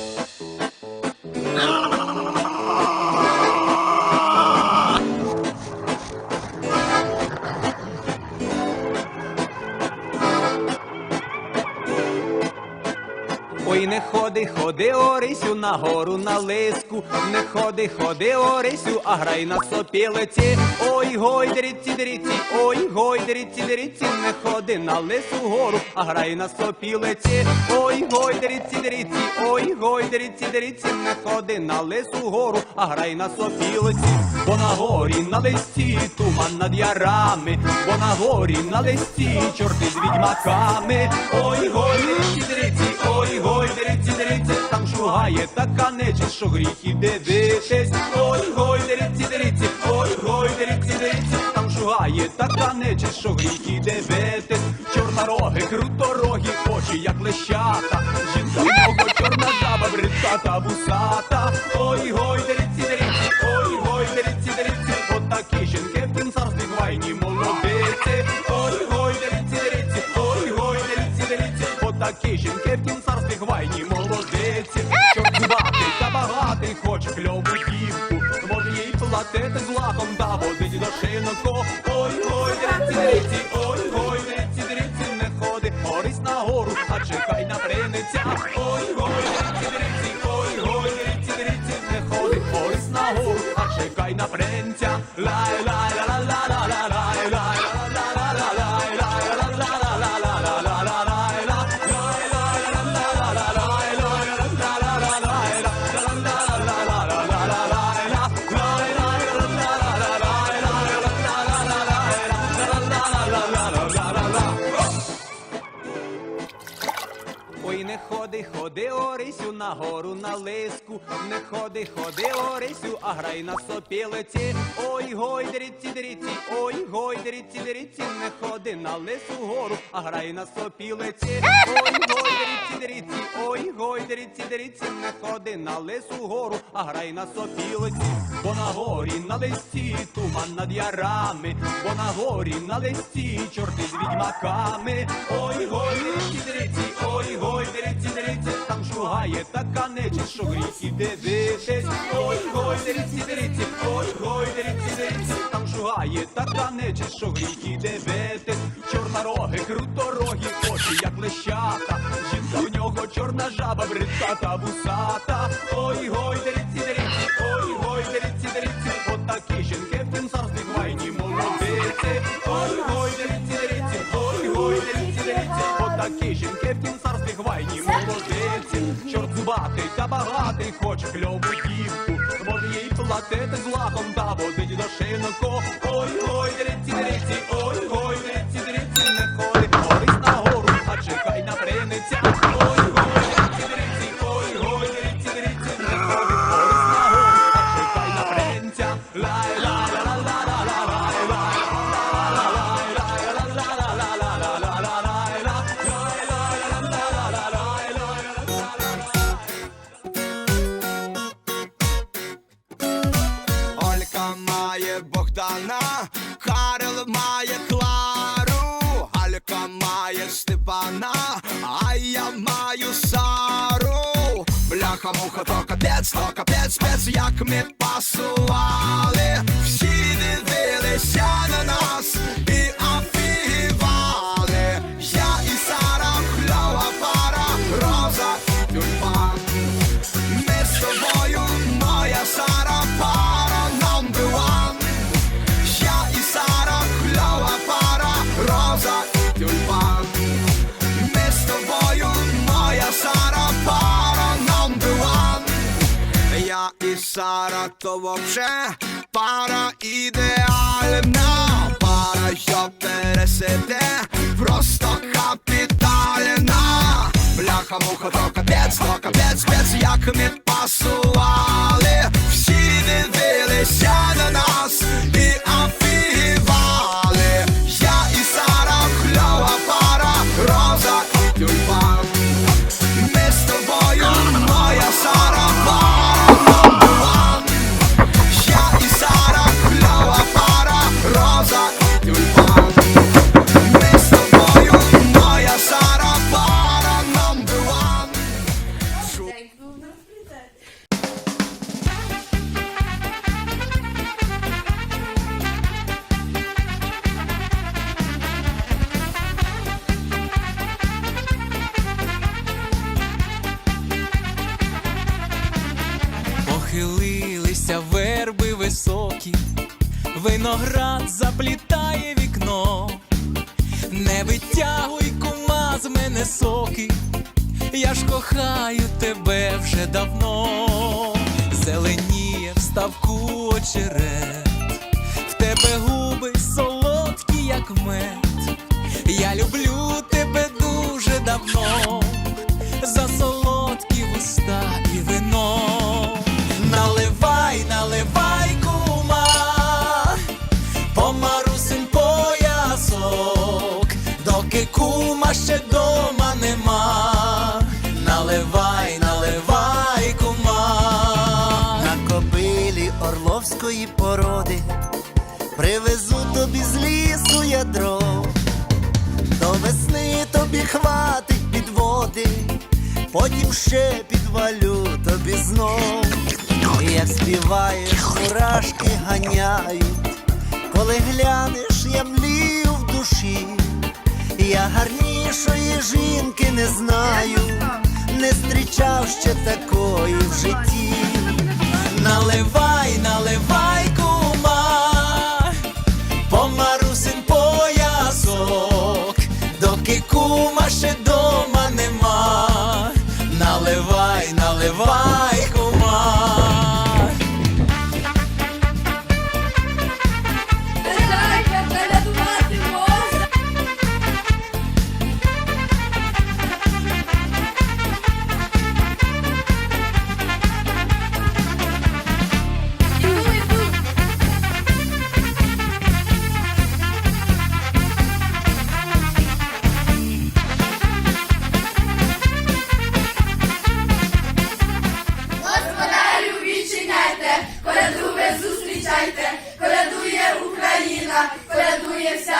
Bye. Орисю, на гору на лиску, не ходи, ходи, Орисю, а грай на сопілиці. Ой, гой, деріці, деріці, ой, гой, деріці, деріці, не ходи на лису гору, а грай на сопілиці. Ой, гой, деріці, деріці, ой, гой, деріці, деріці, не ходи на лису гору, а грай на сопілиці. Бо на горі на листі туман над ярами, бо на горі на листі чорти з відьмаками. Ой, гой, деріці, деріці, ой, гой, деріці, деріці, там така нечисть, що гріх і дивитись. Ой, гой, деріці, деріці, ой, гой, деріці, деріці, там шугає така нечисть, що гріх і дивитись. Чорнороги, круторогі, очі, як лещата, жінка в нього чорна жаба, бридка та вусата. Ой, гой, деріці, деріці, ой, гой, деріці, деріці, отакі жінки в тім царстві гвайні молодиці. Ой, гой, деріці, деріці, ой, гой, деріці, деріці, отакі жінки в тім царстві гвайні молодиці. Чорт зубатий та багатий, хоче кльову дівку, може їй платити з лахом та водить до шинку. Ой, деріці, деріці, ой, гой, деріці, деріці, не ходи, Орись на гору, а чекай на приниця. Ой, деріці, деріці, ой, гой, деріці, деріці, не ходи, Орись на гору, а чекай на принця. Лай, лай, Ой, не ходи, ходи, Орисю, на гору на лиску, не ходи, ходи, Орисю, а грай на сопілиці. Ой, гой, дріці, дріці, ой, гой, дріці, дріці, не ходи на лису гору, а грай на сопілиці. Ой, гой, деріці, деріці, не ходи на лису гору, а грай на сопілиці. Бо на горі на листі туман над ярами, бо на горі на листі чорти з відьмаками. Ой, гой, деріці, деріці, ой, гой, деріці, деріці, там шугає така нечисть, що гріх і дивитись. Ой, гой, деріці, деріці, ой, гой, деріці, деріці, там шугає така нечисть, що гріх і дивитись. Чорнороги, круторогі, очі, як лещата, жаба, бридка та вусата. Ой, гой, деріці, деріці, ой, гой, деріці, деріці, отакі жінки в тім царстві гвайні молодиці. Ой, гой, деріці, деріці, ой, гой, деріці, деріці, отакі жінки в тім царстві гвайні молодиці. Чорт зубатий та багатий, хоче кльову дівку, може їй платити з лахом та водить до шинку. Ой, гой, деріці, деріці, ой, гой, деріці, деріці, не ходи, Орись Богдана, Карел має Клару, Алька має Степана, а я маю Сару. Бляха муха, то капець, то капець, спец, як ми пасували. Сара, то вообще пара ідеальна Пара, що пересиде, просто капітальна Бляха, муха, то капець, то капець, спец, як ми Похилилися верби високі, виноград заплітає вікно, не витягуй кума з мене соки, я ж кохаю тебе вже давно, зеленіє в ставку очерет, в тебе губи солодкі, як мед. Я люблю тебе дуже давно, за орловської породи, привезу тобі з лісу ядро, до весни тобі хватить підводи, потім ще підвалю тобі знов. І як співаєш, мурашки ганяють, коли глянеш, я млію в душі. Я гарнішої жінки не знаю, не зустрічав ще такої в житті. Наливай, наливай,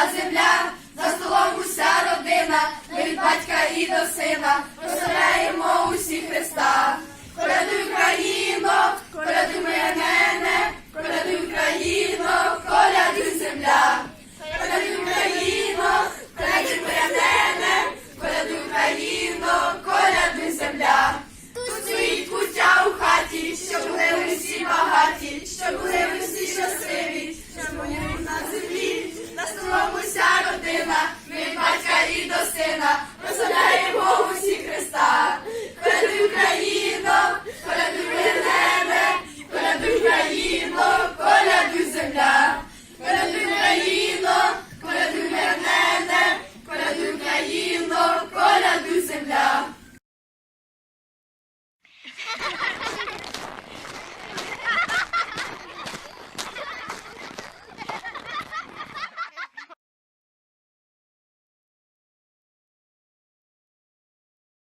земля, за столом уся родина, від батька і до сина, прославляємо усі Христа, Порядуй Україно, порядуй мене, порядуй Україно, порядуй земля.